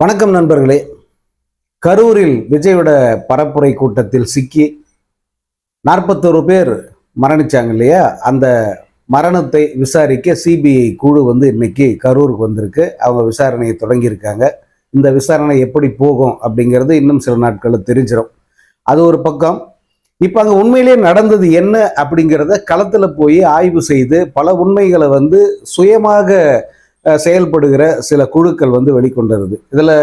வணக்கம் நண்பர்களே. கரூரில் விஜயோட பரப்புரை கூட்டத்தில் சிக்கி நாற்பத்தோரு பேர் மரணிச்சாங்க இல்லையா? அந்த மரணத்தை விசாரிக்க சிபிஐ குழு வந்து இன்னைக்கு கரூருக்கு வந்திருக்கு. அவங்க விசாரணையை தொடங்கியிருக்காங்க. இந்த விசாரணை எப்படி போகும் அப்படிங்கிறது இன்னும் சில நாட்களில் தெரிஞ்சிடும் அது ஒரு பக்கம். இப்போ அங்கே உண்மையிலேயே நடந்தது என்ன அப்படிங்கிறத களத்தில் போய் ஆய்வு செய்து பல உண்மைகளை வந்து சுயமாக செயல்படுகிற சில குழுக்கள் வந்து வெளிக்கொண்டிருது. இதில்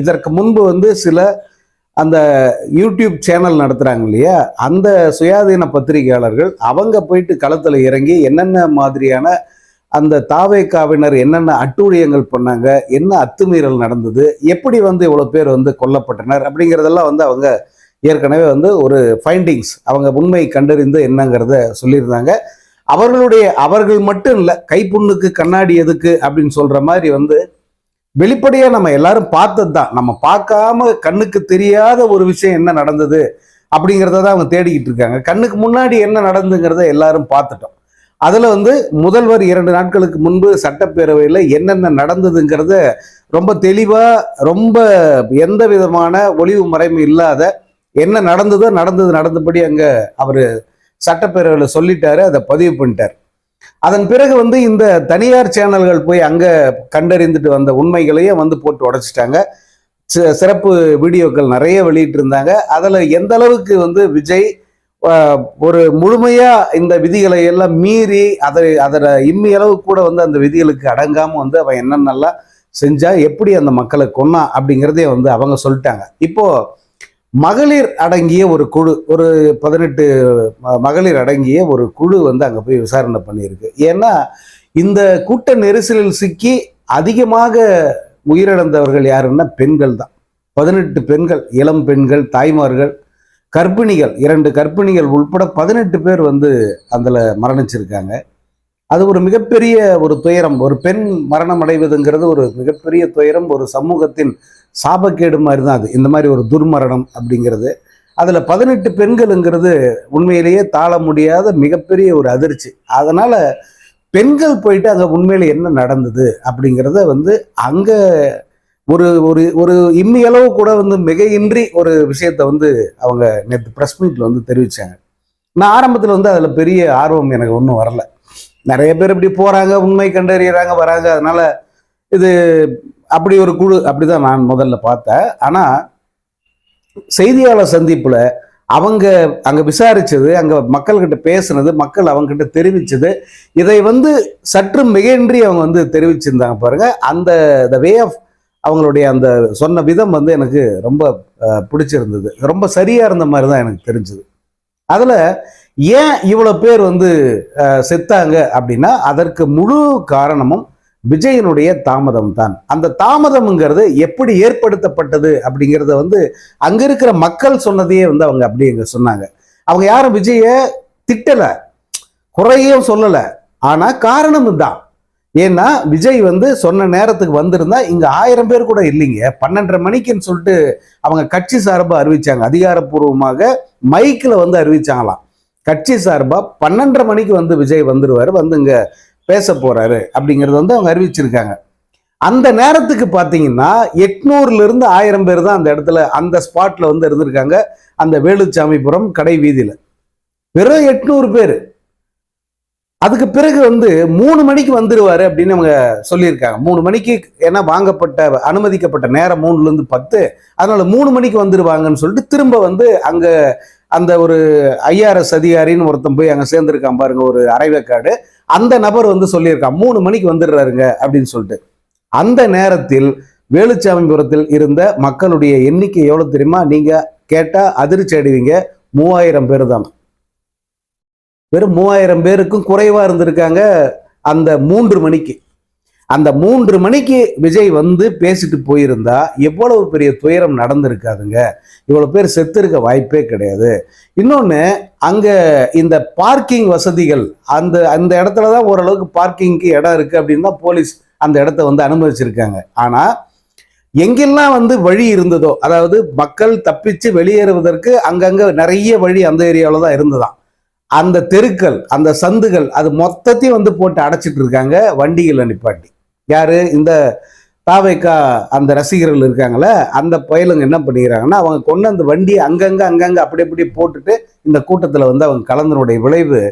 இதற்கு முன்பு வந்து சில அந்த யூடியூப் சேனல் நடத்துகிறாங்க இல்லையா? அந்த சுயாதீன பத்திரிகையாளர்கள் அவங்க போயிட்டு களத்தில் இறங்கி என்னென்ன மாதிரியான அந்த தாவேக்காவினர் என்னென்ன அட்டூழியங்கள் பண்ணாங்க என்ன அத்துமீறல் நடந்தது எப்படி வந்து இவ்வளோ பேர் வந்து கொல்லப்பட்டனர் அப்படிங்கிறதெல்லாம் வந்து அவங்க ஏற்கனவே வந்து ஒரு ஃபைண்டிங்ஸ் அவங்க உண்மை கண்டறிந்து என்னங்கிறத சொல்லியிருந்தாங்க. அவர்களுடைய அவர்கள் மட்டும் இல்லை கைப்புண்ணுக்கு கண்ணாடி எதுக்கு அப்படின்னு சொல்ற மாதிரி வந்து வெளிப்படையா நம்ம எல்லாரும் பார்த்தது தான் நம்ம பார்க்காம கண்ணுக்கு தெரியாத ஒரு விஷயம் என்ன நடந்தது அப்படிங்கிறத தான் அவங்க தேடிக்கிட்டு இருக்காங்க. கண்ணுக்கு முன்னாடி என்ன நடந்துங்கிறத எல்லாரும் பார்த்துட்டோம். அதில் வந்து முதல்வர் இரண்டு நாட்களுக்கு முன்பு சட்டப்பேரவையில் என்னென்ன நடந்ததுங்கிறத ரொம்ப தெளிவாக ரொம்ப எந்த விதமான ஒளிவு மறைவு இல்லாத என்ன நடந்ததோ நடந்தது நடந்தபடி அங்கே அவர் சட்டப்பேரவையில் சொல்லிட்டாரு அதை பதிவு பண்ணிட்டார். அதன் பிறகு வந்து இந்த தனியார் சேனல்கள் போய் அங்கே கண்டறிந்துட்டு வந்த உண்மைகளையும் வந்து போட்டு உடைச்சிட்டாங்க. சிறப்பு வீடியோக்கள் நிறைய வெளியிட்டு இருந்தாங்க அதில் எந்த அளவுக்கு வந்து விஜய் ஒரு முழுமையாக இந்த விதிகளை எல்லாம் மீறி அதை அதில் இம்மி அளவு கூட வந்து அந்த விதிகளுக்கு அடங்காமல் வந்து அவன் என்னென்னலாம் செஞ்சா எப்படி அந்த மக்களை கொன்னா அப்படிங்கிறதே வந்து அவங்க சொல்லிட்டாங்க. இப்போது மகளிர் அடங்கிய ஒரு குழு ஒரு பதினெட்டு மகளிர் அடங்கிய ஒரு குழு வந்து அங்கே போய் விசாரணை பண்ணியிருக்கு. ஏன்னா இந்த கூட்ட நெரிசலில் சிக்கி அதிகமாக உயிரிழந்தவர்கள் யாருன்னா பெண்கள் தான். பதினெட்டு பெண்கள் இளம் பெண்கள் தாய்மார்கள் கர்ப்பிணிகள் இரண்டு கர்ப்பிணிகள் உள்பட பதினெட்டு பேர் வந்து அதில் மரணிச்சிருக்காங்க. அது ஒரு மிகப்பெரிய ஒரு துயரம். ஒரு பெண் மரணம் அடைவதுங்கிறது ஒரு மிகப்பெரிய துயரம். ஒரு சமூகத்தின் சாபக்கேடு மாதிரி தான் அது. இந்த மாதிரி ஒரு துர்மரணம் அப்படிங்கிறது. அதில் பதினெட்டு பெண்களுங்கிறது உண்மையிலேயே தாழ முடியாத மிகப்பெரிய ஒரு அதிர்ச்சி. அதனால் பெண்கள் போயிட்டு அங்கே உண்மையில் என்ன நடந்தது அப்படிங்கிறத வந்து அங்கே ஒரு ஒரு ஒரு இன்னியளவு கூட வந்து மிகையின்றி ஒரு விஷயத்தை வந்து அவங்க நேற்று ப்ரெஸ் மீட்டில் வந்து தெரிவித்தாங்க நான் ஆரம்பத்தில் வந்து அதில் பெரிய ஆர்வம் எனக்கு ஒன்றும் வரல. நிறைய பேர் இப்படி போகிறாங்க உண்மை கண்டறியறாங்க வராங்க. அதனால் இது அப்படி ஒரு குழு அப்படிதான் நான் முதல்ல பார்த்தேன். ஆனால் செய்தியாளர் சந்திப்பில் அவங்க அங்கே விசாரித்தது அங்கே மக்கள்கிட்ட பேசுனது மக்கள் அவங்ககிட்ட தெரிவித்தது இதை வந்து சற்று மிகையின்றி அவங்க வந்து தெரிவிச்சிருந்தாங்க பாருங்கள் அந்த த வே ஆஃப் அவங்களுடைய அந்த சொன்ன விதம் வந்து எனக்கு ரொம்ப பிடிச்சிருந்தது. ரொம்ப சரியாக இருந்த மாதிரி தான் எனக்கு தெரிஞ்சது. அதில் ஏன் இவ்வளோ பேர் வந்து செத்தாங்க அப்படின்னா அதற்கு முழு காரணமும் விஜயனுடைய தாமதம் தான் அந்த தாமதம்ங்கிறது எப்படி ஏற்படுத்தப்பட்டது அப்படிங்கிறத வந்து அங்கே இருக்கிற மக்கள் சொன்னதையே வந்து அவங்க அப்படி இங்க சொன்னாங்க. அவங்க யாரும் விஜய திட்டலை குறையும் சொல்லலை. ஆனால் காரணம் தான் ஏன்னா விஜய் வந்து சொன்ன நேரத்துக்கு வந்திருந்தா இங்கே ஆயிரம் பேர் கூட இல்லைங்க. பன்னெண்டரை மணிக்குன்னு சொல்லிட்டு அவங்க கட்சி சார்பாக அறிவிச்சாங்க. அதிகாரப்பூர்வமாக மைக்கில் வந்து அறிவிச்சாங்களாம். கட்சி சார்பா பன்னெண்டரை மணிக்கு வந்து விஜய் வந்துருவாரு வந்து இங்க பேச போறாரு அப்படிங்கிறது வந்து அவங்க அறிவிச்சிருக்காங்க. அந்த நேரத்துக்கு பார்த்தீங்கன்னா எட்நூறுல இருந்து ஆயிரம் பேர் தான் அந்த இடத்துல அந்த ஸ்பாட்ல வந்து இருந்திருக்காங்க அந்த வேலுச்சாமிபுரம் கடை வீதியில. வெறும் எட்நூறு பேர். அதுக்கு பிறகு வந்து மூணு மணிக்கு வந்துடுவார் அப்படின்னு அவங்க சொல்லியிருக்காங்க. மூணு மணிக்கு ஏன்னா வாங்கப்பட்ட அனுமதிக்கப்பட்ட நேரம் மூணுல இருந்து பத்து. அதனால மூணு மணிக்கு வந்துருவாங்கன்னு சொல்லிட்டு திரும்ப வந்து அங்க அந்த ஒரு ஐஆர்எஸ் அதிகாரின்னு ஒருத்தன் போய் அங்கே சேர்ந்துருக்கான் பாருங்க ஒரு அரைவேக்காடு. அந்த நபர் வந்து சொல்லியிருக்கான் மூணு மணிக்கு வந்துடுறாருங்க அப்படின்னு சொல்லிட்டு. அந்த நேரத்தில் வேலுச்சாமிபுரத்தில் இருந்த மக்களுடைய எண்ணிக்கை எவ்வளோ தெரியுமா? நீங்கள் கேட்டால் அதிர்ச்சி அடைவீங்க. மூவாயிரம் பேர் தான். வெறும் மூவாயிரம் பேருக்கும் குறைவாக இருந்திருக்காங்க அந்த மூன்று மணிக்கு. அந்த மூன்று மணிக்கு விஜய் வந்து பேசிட்டு போயிருந்தா எவ்வளவு பெரிய துயரம் நடந்திருக்காதுங்க. இவ்வளோ பேர் செத்திருக்க வாய்ப்பே கிடையாது. இன்னொன்று அங்கே இந்த பார்க்கிங் வசதிகள் அந்த அந்த இடத்துல தான் ஓரளவுக்கு பார்க்கிங்க்கு இடம் இருக்குது அப்படின்னு தான் போலீஸ் அந்த இடத்த வந்து அனுமதிச்சிருக்காங்க. ஆனால் எங்கெல்லாம் வந்து வழி இருந்ததோ அதாவது மக்கள் தப்பிச்சு வெளியேறுவதற்கு அங்கங்கே நிறைய வழி அந்த ஏரியாவில் தான் இருந்ததாம். அந்த தெருக்கள் அந்த சந்துகள் அது மொத்தத்தையும் வந்து போட்டு அடைச்சிட்டு இருக்காங்க வண்டிகளை நிப்பாட்டி. யார்? இந்த தாவைக்கா அந்த ரசிகர்கள் இருக்காங்களே அந்த பயலுங்க என்ன பண்ணிக்கிறாங்கன்னா அவங்க கொண்டு அந்த வண்டியை அங்கங்கே அங்கங்கே அப்படி அப்படி போட்டுட்டு இந்த கூட்டத்தில் வந்து அவங்க கலந்தனுடைய விளைவு.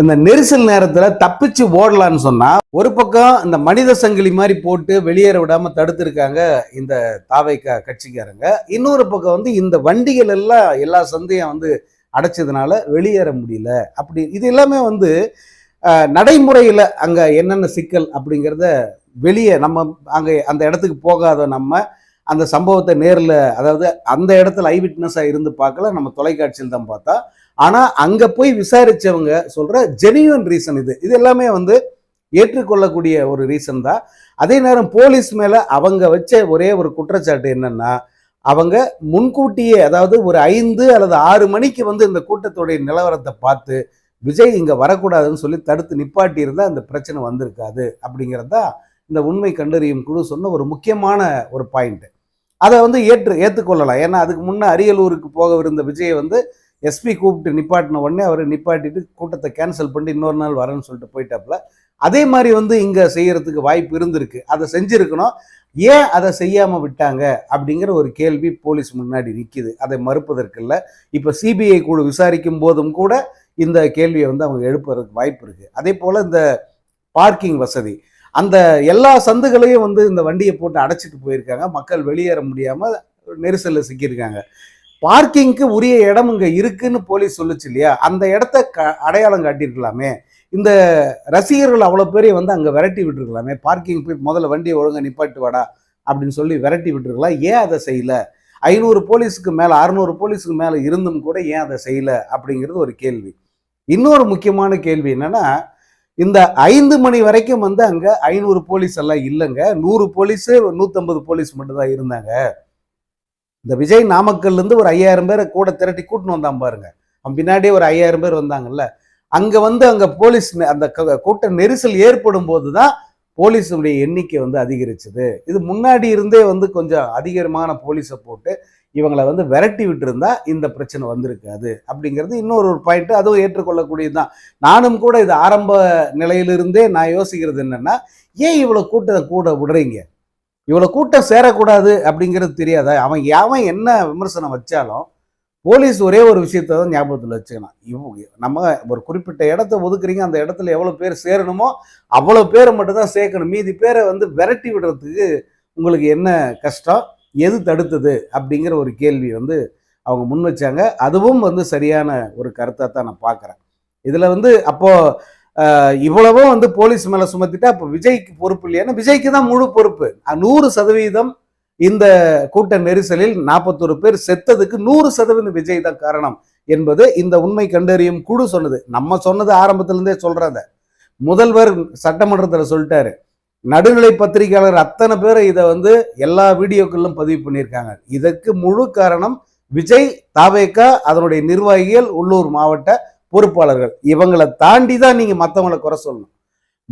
இந்த நெரிசல் நேரத்தில் தப்பிச்சு ஓடலான்னு சொன்னால் ஒரு பக்கம் இந்த மனித சங்கிலி மாதிரி போட்டு வெளியேற விடாமல் தடுத்திருக்காங்க இந்த தாவைக்கா கட்சிக்காரங்க. இன்னொரு பக்கம் வந்து இந்த வண்டிகள் எல்லாம் எல்லா சந்தையும் வந்து அடைச்சதுனால வெளியேற முடியல. அப்படி இது எல்லாமே வந்து நடைமுறையில் அங்கே என்னென்ன சிக்கல் அப்படிங்கிறத வெளியே நம்ம அங்கே அந்த இடத்துக்கு போகாத நம்ம அந்த சம்பவத்தை நேரில் அதாவது அந்த இடத்துல ஐ விட்னஸாக இருந்து பார்க்கல நம்ம தொலைக்காட்சியில் தான் பார்த்தா. ஆனால் அங்கே போய் விசாரித்தவங்க சொல்கிற ஜெனியூன் ரீசன் இது. இது எல்லாமே வந்து ஏற்றுக்கொள்ளக்கூடிய ஒரு ரீசன் தான். அதே நேரம் போலீஸ் மேலே அவங்க வச்ச ஒரே ஒரு குற்றச்சாட்டு என்னென்னா அவங்க முன்கூட்டியே அதாவது ஒரு ஐந்து அல்லது ஆறு மணிக்கு வந்து இந்த கூட்டத்துடைய நிலவரத்தை பார்த்து விஜய் இங்கே வரக்கூடாதுன்னு சொல்லி தடுத்து நிப்பாட்டியிருந்தால் அந்த பிரச்சனை வந்திருக்காது. அப்படிங்கிறது தான் இந்த உண்மை கண்டறியும் குழு சொன்ன ஒரு முக்கியமான ஒரு பாயிண்ட் அதை வந்து ஏற்று ஏற்றுக்கொள்ளலாம். ஏன்னா அதுக்கு முன்னே அரியலூருக்கு போகவிருந்த விஜயை வந்து எஸ்பி கூப்பிட்டு நிப்பாட்டின உடனே அவர் நிப்பாட்டிட்டு கூட்டத்தை கேன்சல் பண்ணி இன்னொரு நாள் வரேன்னு சொல்லிட்டு போயிட்டாப்புல. அதே மாதிரி வந்து இங்கே செய்கிறதுக்கு வாய்ப்பு இருந்திருக்கு. அதை செஞ்சுருக்கணும். ஏன் அதை செய்யாமல் விட்டாங்க? அப்படிங்கிற ஒரு கேள்வி போலீஸ் முன்னாடி நிற்கிது அதை மறுப்பதற்கு இல்லை. இப்போ சிபிஐ குழு விசாரிக்கும் போதும் கூட இந்த கேள்வியை வந்து அவங்க எழுப்புறதுக்கு வாய்ப்பு இருக்குது அதே போல் இந்த பார்க்கிங் வசதி. அந்த எல்லா சந்துகளையும் வந்து இந்த வண்டியை போட்டு அடைச்சிட்டு போயிருக்காங்க. மக்கள் வெளியேற முடியாமல் நெரிசலில் சிக்கியிருக்காங்க. பார்க்கிங்க்கு உரிய இடம் இங்கே இருக்குன்னு போலீஸ் சொல்லுச்சு இல்லையா? அந்த இடத்த க அடையாளம் காட்டியிருக்கலாமே. இந்த ரசிகர்கள் அவ்வளோ பேரையும் வந்து அங்கே விரட்டி விட்டுருக்கலாமே. பார்க்கிங் போய் முதல்ல வண்டியை ஒழுங்காக நிப்பாட்டு வாடா அப்படின்னு சொல்லி விரட்டி விட்டுருக்கலாம். ஏன் அதை செய்யலை? ஐநூறு போலீஸுக்கு மேலே அறுநூறு போலீஸுக்கு மேலே இருந்தும் கூட ஏன் அதை செய்யலை அப்படிங்கிறது ஒரு கேள்வி. இன்னொரு முக்கியமான கேள்வி என்னென்னா இந்த ஐந்து மணி வரைக்கும் வந்து அங்கே ஐநூறு போலீஸ் எல்லாம் இல்லைங்க. நூறு போலீஸு நூற்றம்பது போலீஸ் மட்டும்தான் இருந்தாங்க. இந்த விஜய் நாமக்கல்ல இருந்து ஒரு ஐயாயிரம் பேரை கூட திரட்டி கூட்டின்னு வந்தான் பாருங்க. அவன் பின்னாடியே ஒரு ஐயாயிரம் பேர் வந்தாங்கல்ல. அங்க வந்து அங்க போலீஸ் அந்த க- கூட்ட நெரிசல் ஏற்படும் போதுதான் போலீஸுடைய எண்ணிக்கை வந்து அதிகரிச்சது. இது முன்னாடி இருந்தே வந்து கொஞ்சம் அதிகமான போலீஸை போட்டு இவங்களை வந்து விரட்டி விட்டுருந்தா இந்த பிரச்சனை வந்திருக்காது அப்படிங்கிறது இன்னொரு ஒரு பாயிண்ட் அதுவும் ஏற்றுக்கொள்ளக்கூடியது தான் நானும் கூட இது ஆரம்ப நிலையிலிருந்தே நான் யோசிக்கிறது என்னென்னா ஏன் இவ்வளோ கூட்டத்தை கூட விடுறீங்க? இவ்வளோ கூட்டம் சேரக்கூடாது அப்படிங்கிறது தெரியாதா? அவன் யாவன் என்ன விமர்சனம் வச்சாலும் போலீஸ் ஒரே ஒரு விஷயத்தை தான் ஞாபகத்தில் வச்சுக்கணும். இவங்க நம்ம ஒரு குறிப்பிட்ட இடத்த ஒதுக்குறீங்க அந்த இடத்துல எவ்வளோ பேர் சேரணுமோ அவ்வளோ பேரை மட்டும்தான் சேர்க்கணும். மீதி பேரை வந்து விரட்டி விடுறதுக்கு உங்களுக்கு என்ன கஷ்டம்? எது தடுத்தது அப்படிங்கிற ஒரு கேள்வி வந்து அவங்க முன் வச்சாங்க. அதுவும் வந்து சரியான ஒரு கருத்தாக தான் நான் பார்க்குறேன். இதில் வந்து அப்போது இவ்வளவும் வந்து போலீஸ் மேலே சுமத்திட்டா அப்போ விஜய்க்கு பொறுப்பு இல்லையா? விஜய்க்கு தான் முழு பொறுப்பு. நூறு சதவீதம் இந்த கூட்ட நெரிசலில் நாற்பத்தொரு பேர் செத்ததுக்கு நூறு சதவீதம் விஜய் தான் காரணம் என்பது இந்த உண்மை கண்டறியும் குழு சொன்னது. நம்ம சொன்னது ஆரம்பத்திலேருந்தே சொல்கிறத முதல்வர் சட்டமன்றத்தில் சொல்லிட்டாரு. நடுநிலை பத்திரிகையாளர் அத்தனை பேரை இதை வந்து எல்லா வீடியோக்களிலும் பதிவு பண்ணியிருக்காங்க. இதற்கு முழு காரணம் விஜய் தாவேக்கா அதனுடைய நிர்வாகிகள் உள்ளூர் மாவட்ட பொறுப்பாளர்கள். இவங்களை தாண்டி தான் நீங்கள் மற்றவங்களை குறை சொல்லணும்.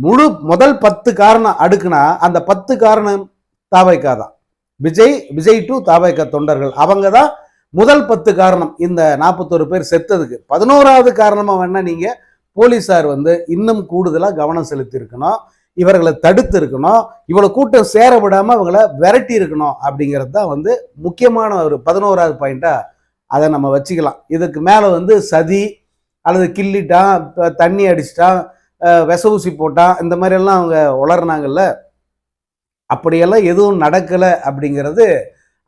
முழு முதல் பத்து காரணம் அடுக்குனா அந்த பத்து காரணம் தாவேக்கா தான். விஜய் விஜய் டு தாவேக்கா தொண்டர்கள். அவங்க தான் முதல் பத்து காரணம். இந்த நாற்பத்தொரு பேர் செத்ததுக்கு. பதினோராவது காரணமாக வேணால் நீங்கள் போலீஸார் வந்து இன்னும் கூடுதலாக கவனம் செலுத்தியிருக்கணும். இவர்களை தடுத்து இருக்கணும். இவ்வளவு கூட்டம் சேர விடாம அவங்கள விரட்டி இருக்கணும் அப்படிங்கிறது தான் வந்து முக்கியமான ஒரு பதினோராவது பாயிண்ட்டாக அதை நம்ம வச்சுக்கலாம். இதுக்கு மேலே வந்து சதி அல்லது கிள்ளிட்டான் இப்போ தண்ணி அடிச்சிட்டான் விச ஊசி போட்டான் இந்த மாதிரி எல்லாம் அவங்க உளர்னாங்கல்ல அப்படியெல்லாம் எதுவும் நடக்கலை அப்படிங்கிறது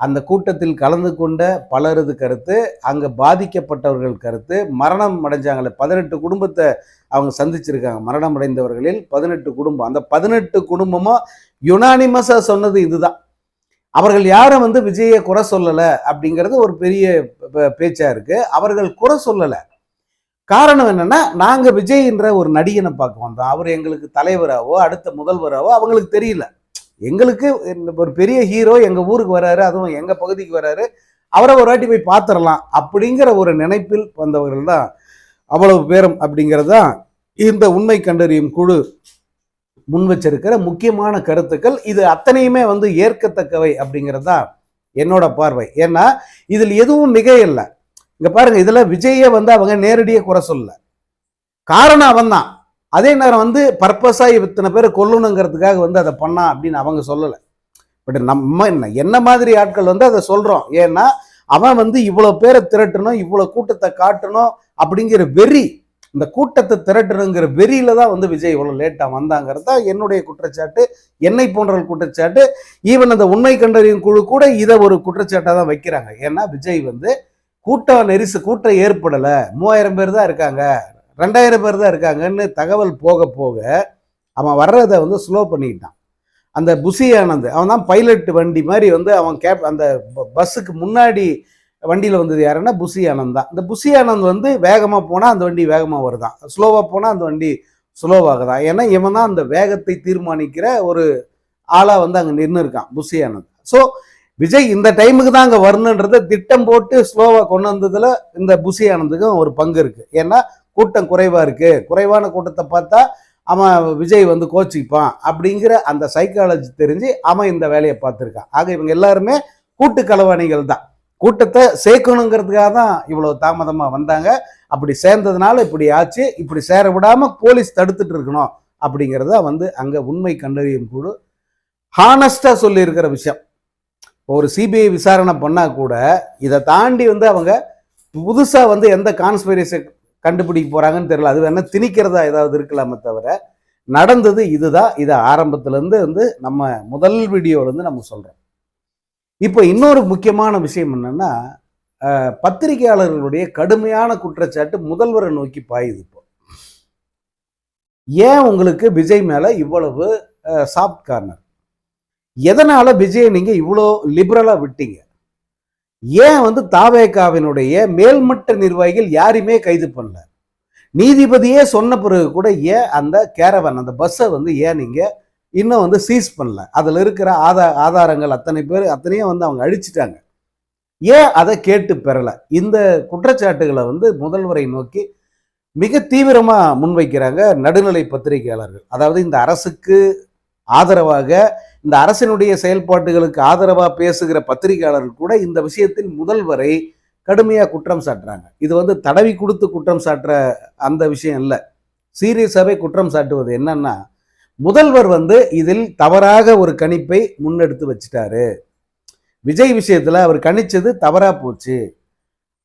அந்த கூட்டத்தில் கலந்து கொண்ட பலரது கருத்து அங்கே பாதிக்கப்பட்டவர்கள் கருத்து மரணம் அடைஞ்சாங்களே பதினெட்டு குடும்பத்தை அவங்க சந்திச்சிருக்காங்க. மரணம் அடைந்தவர்களில் பதினெட்டு குடும்பம். அந்த பதினெட்டு குடும்பமும் யுனானிமஸாக சொன்னது இதுதான். அவர்கள் யாரும் வந்து விஜயை குறை சொல்லலை அப்படிங்கிறது ஒரு பெரிய பேச்சாக இருக்குது அவர்கள் குறை சொல்லலை. காரணம் என்னன்னா நாங்கள் விஜய்ன்ற ஒரு நடிகனை பார்க்க வந்தோம். அவர் எங்களுக்கு தலைவராகவோ அடுத்த முதல்வராகவோ அவங்களுக்கு தெரியல. எங்களுக்கு ஒரு பெரிய ஹீரோ எங்க ஊருக்கு வராரு அதுவும் எங்க பகுதிக்கு வராரு அவரை ஒரு வாட்டி போய் பார்த்துடலாம் அப்படிங்கிற ஒரு நினைப்பில் வந்தவர்கள் தான் அவ்வளவு பேரும் அப்படிங்கிறது தான் இந்த உண்மை கண்டறியும் குழு முன் வச்சிருக்கிற முக்கியமான கருத்துக்கள். இது அத்தனையுமே வந்து ஏற்கத்தக்கவை அப்படிங்கிறது தான் என்னோட பார்வை. ஏன்னா இதில் எதுவும் மிக இல்லை இங்க பாருங்க இதுல விஜயை வந்து அவங்க நேரடியாக குறை சொல்லல. காரணம் அவன் தான் அதே நேரம் வந்து பர்பஸாக இத்தனை பேர் கொல்லணுங்கிறதுக்காக வந்து அதை பண்ணான் அப்படின்னு அவங்க சொல்லலை. பட் நம்ம என்ன என்ன மாதிரி ஆட்கள் வந்து அதை சொல்கிறோம் ஏன்னா அவன் வந்து இவ்வளோ பேரை திரட்டணும் இவ்வளோ கூட்டத்தை காட்டணும் அப்படிங்கிற வெறி இந்த கூட்டத்தை திரட்டணுங்கிற வெறியில தான் வந்து விஜய் இவ்வளோ லேட்டாக வந்தாங்கிறது தான் என்னுடைய குற்றச்சாட்டு என்னை போன்ற குற்றச்சாட்டு. ஈவன் அந்த உண்மை கண்டறியும் குழு கூட இதை ஒரு குற்றச்சாட்டாக தான் வைக்கிறாங்க. ஏன்னா விஜய் வந்து கூட்டம் நெரிசு கூட்டம் ஏற்படலை. மூவாயிரம் பேர் தான் இருக்காங்க. ரெண்டாயிரம் பேர் தான் இருக்காங்கன்னு தகவல் போக போக அவன் வர்றதை வந்து ஸ்லோ பண்ணிக்கிட்டான். அந்த புசி ஆனந்த் அவன் தான் பைலட் வண்டி மாதிரி வந்து அவன் கேப் அந்த ப- பஸ்ஸுக்கு முன்னாடி வண்டியில் வந்தது யாருன்னா புசி ஆனந்த் தான். இந்த புசி ஆனந்த் வந்து வேகமாக போனால் அந்த வண்டி வேகமாக வருதான். ஸ்லோவாக போனால் அந்த வண்டி ஸ்லோவாகுதான் ஏன்னா இவன் தான் அந்த வேகத்தை தீர்மானிக்கிற ஒரு ஆளாக வந்து அங்கே நின்று இருக்கான் புசி ஆனந்த் ஸோ விஜய் இந்த டைமுக்கு தான் அங்கே வரணுன்றத திட்டம் போட்டு ஸ்லோவாக கொண்டு வந்ததில் இந்த புசி ஆனந்துக்கும் ஒரு பங்கு இருக்குது ஏன்னா கூட்டம் குறைவாக இருக்குது குறைவான கூட்டத்தை பார்த்தா அவன் விஜய் வந்து கோச்சிப்பான் அப்படிங்கிற அந்த சைக்காலஜி தெரிஞ்சு அவன் இந்த வேலையை பார்த்துருக்கான். ஆக இவங்க எல்லாருமே கூட்டு கலவாணிகள் தான். கூட்டத்தை சேர்க்கணுங்கிறதுக்காக தான் இவ்வளோ தாமதமாக வந்தாங்க. அப்படி சேர்ந்ததுனால இப்படி ஆச்சு. இப்படி சேர விடாமல் போலீஸ் தடுத்துட்டு இருக்கணும் அப்படிங்கிறத வந்து அங்கே உண்மை கண்டறியும் குழு ஹானஸ்டாக சொல்லியிருக்கிற விஷயம். ஒரு சிபிஐ விசாரணை பண்ணால் கூட இதை தாண்டி வந்து அவங்க புதுசாக வந்து எந்த கான்ஸ்பிரசி கண்டுபிடிக்க போகிறாங்கன்னு தெரியல. அது வேணால் திணிக்கிறதா ஏதாவது இருக்கலாமே தவிர நடந்தது இதுதான் இதை ஆரம்பத்துலேருந்து வந்து நம்ம முதல் வீடியோலேருந்து நம்ம சொல்கிறோம் இப்போ இன்னொரு முக்கியமான விஷயம் என்னன்னா பத்திரிகையாளர்களுடைய கடுமையான குற்றச்சாட்டு முதல்வரை நோக்கி பாயுது இப்போ. ஏன் உங்களுக்கு விஜய் மேலே இவ்வளவு சாஃப்ட் கார்னர் எதனால விஜயை நீங்கள் இவ்வளோ லிபரலா விட்டீங்க? ஏன் வந்து தாவேகாவினுடைய மேல்மட்ட நிர்வாகிகள் யாரையுமே கைது பண்ணல? நீதிபதியே சொன்ன பிறகு கூட ஏன் அந்த கேரவன் அந்த பஸ்ஸை வந்து ஏன் நீங்கள் இன்னும் வந்து சீஸ் பண்ணல? அதில் இருக்கிற ஆதா ஆதாரங்கள் அத்தனை பேர் அத்தனையும் வந்து அவங்க அழிச்சிட்டாங்க. ஏன் அதை கேட்டு பெறலை? இந்த குற்றச்சாட்டுகளை வந்து முதல்வரை நோக்கி மிக தீவிரமாக முன்வைக்கிறாங்க நடுநிலை பத்திரிகையாளர்கள். அதாவது இந்த அரசுக்கு ஆதரவாக இந்த அரசினுடைய செயல்பாட்டுகளுக்கு ஆதரவாக பேசுகிற பத்திரிகையாளர்கள் கூட இந்த விஷயத்தில் முதல்வரை கடுமையாக குற்றம் சாட்டுறாங்க. இது வந்து தடவி கொடுத்து குற்றம் சாட்டுற அந்த விஷயம் இல்லை. சீரியஸாகவே குற்றம் சாட்டுவது என்னன்னா முதல்வர் வந்து இதில் தவறாக ஒரு கணிப்பை முன்னெடுத்து வச்சிட்டாரு. விஜய் விஷயத்தில் அவர் கணிச்சது தவறாக போச்சு.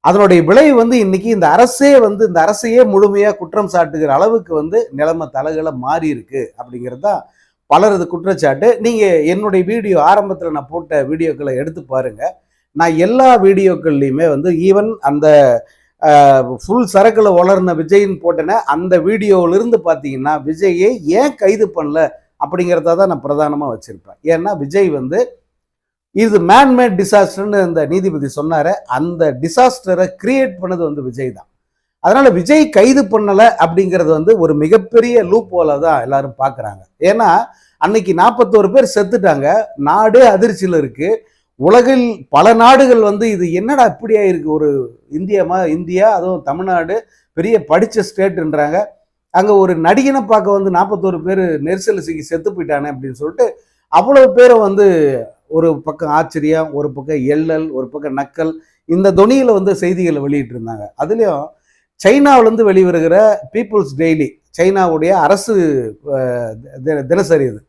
அதனுடைய விளைவு வந்து இன்னைக்கு இந்த அரசே வந்து இந்த அரசையே முழுமையாக குற்றம் சாட்டுகிற அளவுக்கு வந்து நிலைமை தலைகளை மாறி இருக்கு அப்படிங்கிறது தான் பலரது குற்றச்சாட்டு. நீங்கள் என்னுடைய வீடியோ ஆரம்பத்தில் நான் போட்ட வீடியோக்களை எடுத்து பாருங்க. நான் எல்லா வீடியோக்கள்லையுமே வந்து ஈவன் அந்த ஃபுல் சரக்குல வளர்ன விஜய்னு போட்டேன்னா அந்த வீடியோவிலிருந்து பார்த்தீங்கன்னா விஜயை ஏன் கைது பண்ணல அப்படிங்கிறத தான் நான் பிரதானமாக வச்சுருப்பேன். ஏன்னா விஜய் வந்து இது மேன்மேட் டிசாஸ்டர்னு இந்த நீதிபதி சொன்னார். அந்த டிசாஸ்டரை கிரியேட் பண்ணது வந்து விஜய் தான். அதனால விஜய் கைது பண்ணலை அப்படிங்கிறது வந்து ஒரு மிகப்பெரிய லூப் போல தான் எல்லாரும் பார்க்குறாங்க ஏன்னா அன்னைக்கு நாற்பத்தோரு பேர் செத்துட்டாங்க. நாடே அதிர்ச்சியில் இருக்கு. உலகில் பல நாடுகள் வந்து இது என்னடா இப்படி ஆயிருக்கு? ஒரு இந்தியமா இந்தியா அதுவும் தமிழ்நாடு பெரிய படித்த ஸ்டேட்டுன்றாங்க. அங்கே ஒரு நடிகனை பார்க்க வந்து நாற்பத்தோரு பேர் நெரிசல் சிக்கி செத்து போயிட்டானே அப்படின்னு சொல்லிட்டு அவ்வளவு பேரை வந்து ஒரு பக்கம் ஆச்சரியம் ஒரு பக்கம் எள்ளல் ஒரு பக்கம் நக்கல் இந்த துணியில் வந்து செய்திகளை வெளியிட்டிருந்தாங்க. அதுலேயும் சைனாவிலேருந்து வெளிவருகிற பீப்புள்ஸ் டெய்லி சைனாவுடைய அரசு தினசரி இது.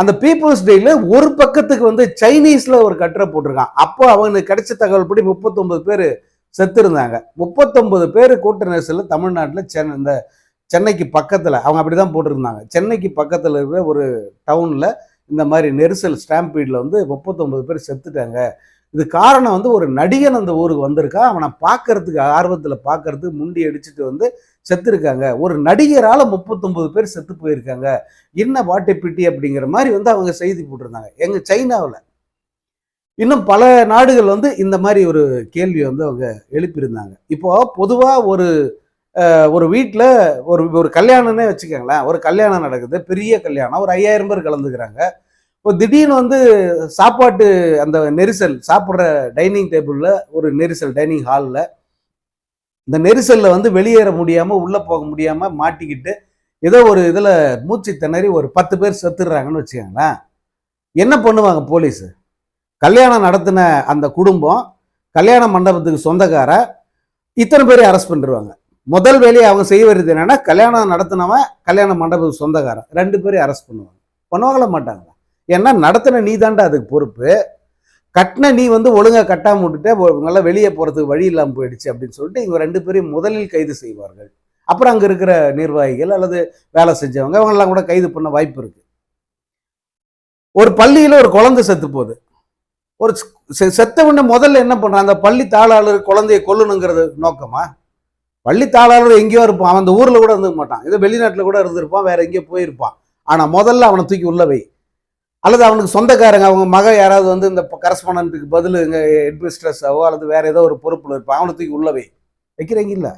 அந்த பீப்புள்ஸ் டெய்லியில் ஒரு பக்கத்துக்கு வந்து சைனீஸில் ஒரு கட்டுரை போட்டிருக்கான். அப்போ அவனுக்கு கிடைச்ச தகவல் படி முப்பத்தொன்பது பேர் செத்துருந்தாங்க. முப்பத்தொன்பது பேர் கூட்ட நெரிசலில் தமிழ்நாட்டில் சென்னை இந்த சென்னைக்கு பக்கத்தில் அவங்க அப்படி தான் போட்டிருந்தாங்க. சென்னைக்கு பக்கத்தில் இருக்கிற ஒரு டவுனில் இந்த மாதிரி நெரிசல் ஸ்டாம்பீடில் வந்து முப்பத்தொன்பது பேர் செத்துட்டாங்க. இது காரணம் வந்து ஒரு நடிகன் அந்த ஊருக்கு வந்திருக்கான் அவனை பார்க்கறதுக்கு ஆர்வத்தில் பார்க்கறதுக்கு முண்டி அடிச்சுட்டு வந்து செத்துருக்காங்க. ஒரு நடிகரால் முப்பத்தொம்பது பேர் செத்து போயிருக்காங்க. என்ன வாட்டை பிட்டி அப்படிங்கிற மாதிரி வந்து அவங்க செய்தி போட்டிருந்தாங்க. எங்கள் சைனாவில். இன்னும் பல நாடுகள் வந்து இந்த மாதிரி ஒரு கேள்வியை வந்து அவங்க எழுப்பியிருந்தாங்க. இப்போ பொதுவாக ஒரு ஒரு வீட்டில் ஒரு ஒரு கல்யாணம்னே வச்சுக்கோங்களேன். ஒரு கல்யாணம் நடக்குது. பெரிய கல்யாணம். ஒரு ஐயாயிரம் பேர் கலந்துக்கிறாங்க. இப்போ திடீர்னு வந்து சாப்பாட்டு அந்த நெரிசல் சாப்பிட்ற டைனிங் டேபிளில் ஒரு நெரிசல் டைனிங் ஹாலில் இந்த நெரிசலில் வந்து வெளியேற முடியாமல் உள்ளே போக முடியாமல் மாட்டிக்கிட்டு ஏதோ ஒரு இதில் மூச்சு திணறி ஒரு பத்து பேர் செத்துடுறாங்கன்னு வச்சுக்கோங்களேன். என்ன பண்ணுவாங்க போலீஸு? கல்யாணம் நடத்தின அந்த குடும்பம் கல்யாண மண்டபத்துக்கு சொந்தக்கார இத்தனை பேரையும் அரெஸ்ட் பண்ணிடுவாங்க முதல் வேலையை அவங்க செய்ய வேண்டியது என்னென்னா கல்யாணம் நடத்தினவன் கல்யாண மண்டபத்துக்கு சொந்தக்காரன். ரெண்டு பேரையும் அரெஸ்ட் பண்ணுவாங்க. பண்ணுவாங்களா மாட்டாங்க ஏன்னா நடத்தின நீ தாண்டா அதுக்கு பொறுப்பு. கட்டின நீ வந்து ஒழுங்காக கட்டாமல் விட்டுட்டு இவங்கெல்லாம் வெளியே போகிறதுக்கு வழி இல்லாமல் போயிடுச்சு அப்படின்னு சொல்லிட்டு இவங்க ரெண்டு பேரையும் முதலில் கைது செய்வார்கள். அப்புறம் அங்கே இருக்கிற நிர்வாகிகள் அல்லது வேலை செஞ்சவங்க அவங்கெல்லாம் கூட கைது பண்ண வாய்ப்பு இருக்குது ஒரு பள்ளியில் ஒரு குழந்தை செத்து போகுது. ஒரு செ- செத்த உடனே முதல்ல என்ன பண்ணுறான் அந்த பள்ளி தாளாளர் குழந்தையை கொல்லணுங்கிறது நோக்கமா? பள்ளி தாளாளர் எங்கேயோ இருப்பான். அவன் அந்த ஊரில் கூட இருந்துக்க மாட்டான். ஏதோ வெளிநாட்டில் கூட இருந்திருப்பான் வேற எங்கேயோ போயிருப்பான். ஆனால் முதல்ல அவனை தூக்கி உள்ள வை. அல்லது அவனுக்கு சொந்தக்காரங்க அவங்க மக யாராவது வந்து இந்த கரஸ்பாண்டன்ட்டுக்கு பதில் இங்க ஹெட்மிஸ்ட்ரஸாவோ அல்லது வேற ஏதோ ஒரு பொறுப்பில் இருப்பான் அவனை தூக்கி வைக்கிறீங்க இல்லை?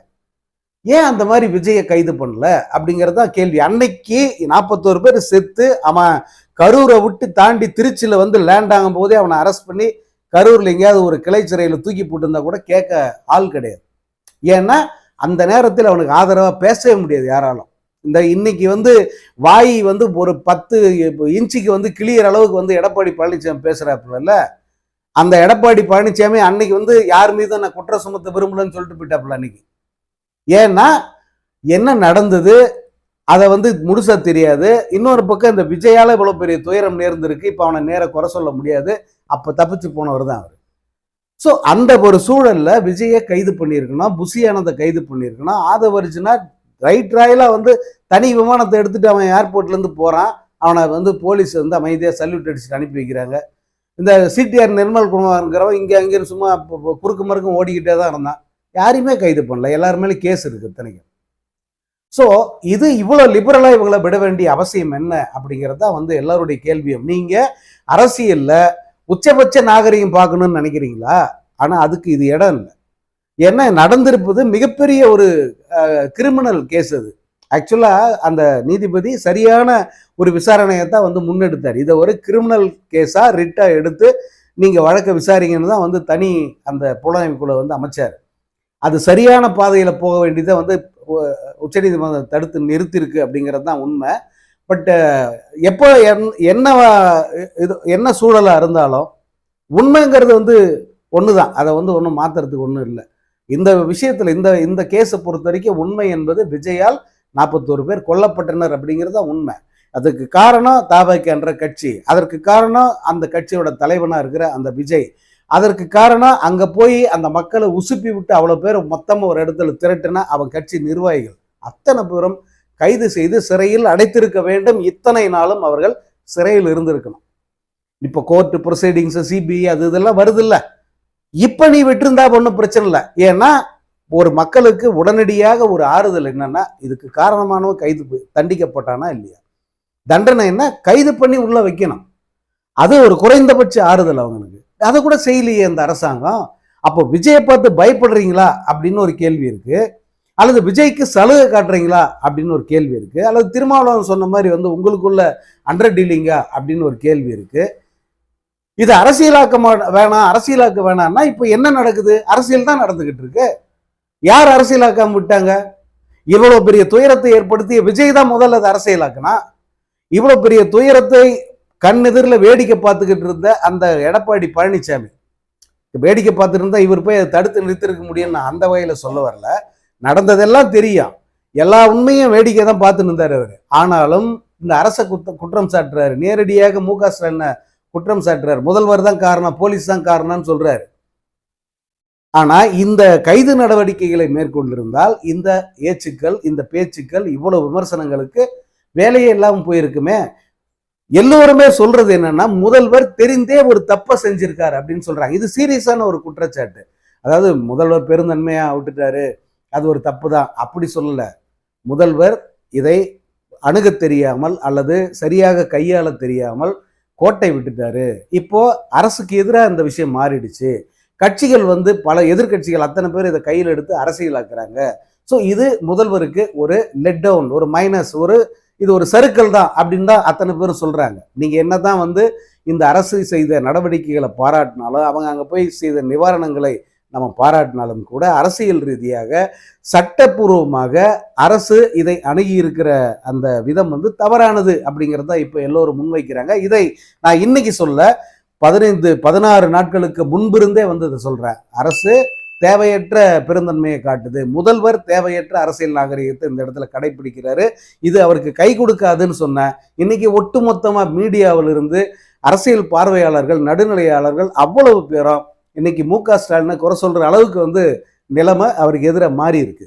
ஏன் அந்த மாதிரி விஜயை கைது பண்ணல? அப்படிங்கிறது தான் கேள்வி. அன்னைக்கு நாற்பத்தோரு பேர் செத்து அவன் கரூரை விட்டு தாண்டி திருச்சியில் வந்து லேண்ட் ஆகும் போதே அவனை அரெஸ்ட் பண்ணி கரூரில் எங்கேயாவது ஒரு கிளை சிறையில் தூக்கி போட்டிருந்தா கூட கேட்க ஆள் கிடையாது. ஏன்னா அந்த நேரத்தில் அவனுக்கு ஆதரவாக பேசவே முடியாது யாராலும். இந்த இன்னைக்கு வந்து வாய் வந்து ஒரு பத்து இன்ச்சுக்கு வந்து கிளியர் அளவுக்கு வந்து எடப்பாடி பழனிசாமி பேசுறாப்புல அந்த எடப்பாடி பழனிசாமி அன்னைக்கு வந்து யார் மீதும் நான் குற்றம் சுமத்த விரும்பலன்னு சொல்லிட்டு போயிட்டாப்புல அன்னைக்கு. ஏன்னா என்ன நடந்தது? அதை வந்து முழுசா தெரியாது. இன்னொரு பக்கம் இந்த விஜயால இவ்வளவு பெரிய துயரம் நேர்ந்திருக்கு. இப்போ அவனை நேர குறை சொல்ல முடியாது. அப்ப தப்பிச்சு போனவர் தான் அவர். ஸோ அந்த ஒரு சூழல்ல விஜயை கைது பண்ணியிருக்கணும். புசியானதை கைது பண்ணியிருக்கணும். ஆதவரிஜினா ரைட் ராயலாக வந்து தனி விமானத்தை எடுத்துகிட்டு அவன் ஏர்போர்ட்லேருந்து போகிறான் அவனை வந்து போலீஸ் வந்து அமைதியாக சல்யூட் அடிச்சுட்டு அனுப்பி வைக்கிறாங்க. இந்த சிடிஆர் நிர்மல் குமார்ங்கிறவன் இங்கே அங்கேயும் சும்மா குறுக்கு மறுக்கும் ஓடிக்கிட்டே தான் இருந்தான். யாரையுமே கைது பண்ணல. எல்லார் கேஸ் இருக்குது இத்தனைக்கும். ஸோ இது இவ்வளோ லிபரலாக இவங்களை விட வேண்டிய அவசியம் என்ன அப்படிங்கிறதா வந்து எல்லாருடைய கேள்வியும். நீங்கள் அரசியலில் உச்சபட்ச நாகரிகம் பார்க்கணும்னு நினைக்கிறீங்களா? ஆனால் அதுக்கு இது இடம் இல்லை. ஏன்னா நடந்திருப்பது மிகப்பெரிய ஒரு கிரிமினல் கேஸ் அது. ஆக்சுவலாக அந்த நீதிபதி சரியான ஒரு விசாரணையை தான் வந்து முன்னெடுத்தார். இதை ஒரு கிரிமினல் கேஸாக ரிட்டாக எடுத்து நீங்கள் வழக்கை விசாரிங்கன்னு தான் வந்து தனி அந்த புலனாய்வுக்குள்ள வந்து அமைச்சார். அது சரியான பாதையில் போக வேண்டியதை வந்து உச்சநீதிமன்றம் தடுத்து நிறுத்தியிருக்கு அப்படிங்கிறது தான் உண்மை. பட்டு எப்போ என்- என்ன இது என்ன சூழலாக இருந்தாலும் உண்மைங்கிறது வந்து ஒன்று தான் அதை வந்து ஒன்றும் மாற்றுறதுக்கு ஒன்றும் இல்லை. இந்த விஷயத்தில் இந்த இந்த கேஸை பொறுத்த வரைக்கும் உண்மை என்பது விஜயால் நாற்பத்தோரு பேர் கொல்லப்பட்டனர் அப்படிங்கிறது தான் உண்மை. அதுக்கு காரணம் தாபாய்க்கு என்ற கட்சி. அதற்கு காரணம் அந்த கட்சியோட தலைவனாக இருக்கிற அந்த விஜய். அதற்கு காரணம் அங்கே போய் அந்த மக்களை உசுப்பி விட்டு அவ்வளோ பேர் மொத்தமாக ஒரு இடத்துல திரட்டின அவன் கட்சி நிர்வாகிகள். அத்தனை பேரும் கைது செய்து சிறையில் அடைத்திருக்க வேண்டும். இத்தனை நாளும் அவர்கள் சிறையில் இருந்திருக்கணும். இப்போ கோர்ட்டு ப்ரொசீடிங்ஸு சிபிஐ அது இதெல்லாம் வருதில்ல. இப்போ நீ விட்டுருந்தா ஒன்றும் பிரச்சனை இல்லை. ஏன்னா ஒரு மக்களுக்கு உடனடியாக ஒரு ஆறுதல் என்னன்னா இதுக்கு காரணமானவன் கைது தண்டிக்கப்பட்டானா இல்லையா? தண்டனை என்ன? கைது பண்ணி உள்ள வைக்கணும். அது ஒரு குறைந்தபட்ச ஆறுதல் அவங்களுக்கு. அதை கூட செய்யலையே இந்த அரசாங்கம். அப்போ விஜயை பார்த்து பயப்படுறீங்களா? அப்படின்னு ஒரு கேள்வி இருக்கு. அல்லது விஜய்க்கு சலுகை காட்டுறீங்களா? அப்படின்னு ஒரு கேள்வி இருக்கு. அல்லது திருமாவளவன் சொன்ன மாதிரி வந்து உங்களுக்குள்ள அண்டர் டீலிங்கா? அப்படின்னு ஒரு கேள்வி இருக்கு. இது அரசியலாக்க வேணாம் அரசியலாக்க வேணாம்னா இப்போ என்ன நடக்குது? அரசியல் தான் நடந்துகிட்டு இருக்கு. யார் அரசியலாக்காம விட்டாங்க? இவ்வளவு பெரிய துயரத்தை ஏற்படுத்திய விஜய் தான் முதல்ல அதை அரசியலாக்குனா? இவ்வளவு பெரிய துயரத்தை கண்ணெதிரில் வேடிக்கை பார்த்துக்கிட்டு இருந்த அந்த எடப்பாடி பழனிசாமி வேடிக்கை பார்த்துட்டு இருந்தா இவர் போய் அதை தடுத்து நிறுத்திருக்க முடியும்னு நான் அந்த வகையில் சொல்ல வரல. நடந்ததெல்லாம் தெரியும். எல்லா உண்மையும் வேடிக்கை தான் பார்த்துன்னு இருந்தார் அவர். ஆனாலும் இந்த அரச குத்த குற்றம் சாட்டுறாரு. நேரடியாக மு க ஸ்டாலினை குற்றம் சாட்டுறார். முதல்வர் தான் காரணம் போலீஸ் தான் காரணம்னு சொல்றாரு. ஆனா இந்த கைது நடவடிக்கைகளை மேற்கொண்டிருந்தால் இந்த ஏச்சுக்கள் இந்த பேச்சுக்கள் இவ்வளவு விமர்சனங்களுக்கு வேலையே இல்லாமல் போயிருக்குமே. எல்லோருமே சொல்றது என்னன்னா முதல்வர் தெரிந்தே ஒரு தப்பை செஞ்சிருக்காரு அப்படின்னு சொல்றாங்க. இது சீரியஸான ஒரு குற்றச்சாட்டு. அதாவது முதல்வர் பெருந்தன்மையா விட்டுட்டாரு. அது ஒரு தப்பு தான். அப்படி சொல்லல. முதல்வர் இதை அணுகத் தெரியாமல் அல்லது சரியாக கையாள தெரியாமல் கோட்டை விட்டுட்டாரு. இப்போ அரசுக்கு எதிராக இந்த விஷயம் மாறிடுச்சு. கட்சிகள் வந்து பல எதிர்க்கட்சிகள் அத்தனை பேர் இதை கையில் எடுத்து அரசியலாக்குறாங்க. ஸோ இது முதல்வருக்கு ஒரு லெட் டவுன் ஒரு மைனஸ் ஒரு இது ஒரு சருக்கள் தான் அப்படின்னு தான் அத்தனை பேரும் நீங்கள் என்ன தான் வந்து இந்த அரசு செய்த நடவடிக்கைகளை பாராட்டினாலும் அவங்க அங்கே போய் செய்த நிவாரணங்களை நம்ம பாராட்டினாலும் கூட அரசியல் ரீதியாக சட்டப்பூர்வமாக அரசு இதை அணுகி இருக்கிற அந்த விதம் வந்து தவறானது அப்படிங்கிறத இப்போ எல்லோரும் முன்வைக்கிறாங்க. இதை நான் இன்னைக்கு சொல்ல பதினைந்து பதினாறு நாட்களுக்கு முன்பிருந்தே வந்து இதை சொல்கிறேன் அரசு தேவையற்ற பெருந்தன்மையை காட்டுது. முதல்வர் தேவையற்ற அரசியல் நாகரிகத்தை இந்த இடத்துல கடைபிடிக்கிறாரு இது அவருக்கு கை கொடுக்காதுன்னு சொன்னேன். இன்னைக்கு ஒட்டுமொத்தமாக மீடியாவில் இருந்து அரசியல் பார்வையாளர்கள் நடுநிலையாளர்கள் அவ்வளவு பேரும் இன்னைக்கு மு க ஸ்டாலினை குறை சொல்ற அளவுக்கு வந்து நிலைமை அவருக்கு எதிராக மாறி இருக்கு.